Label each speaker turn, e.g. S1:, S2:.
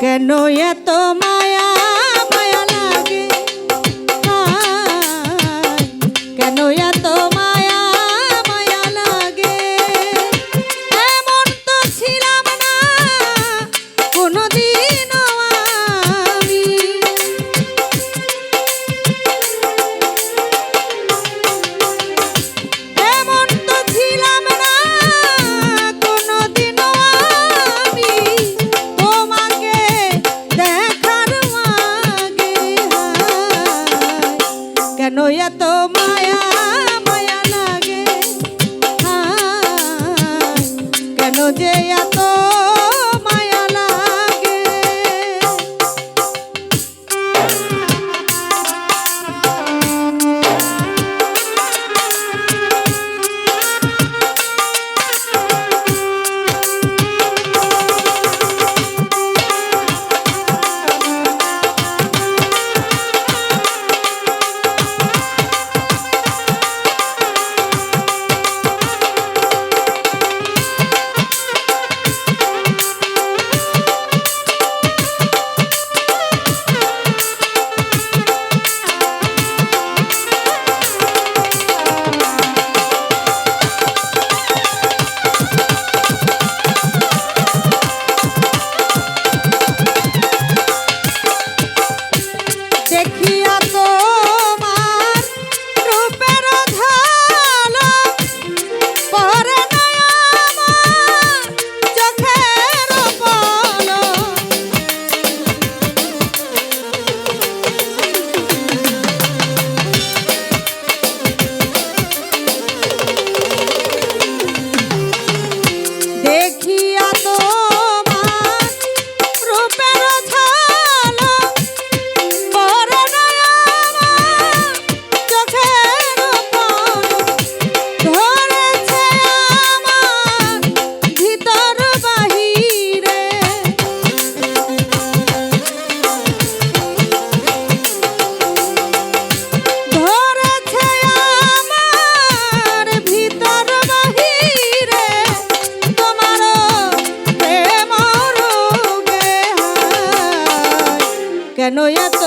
S1: কেন এত মায়? যে এত Papo. কেন এত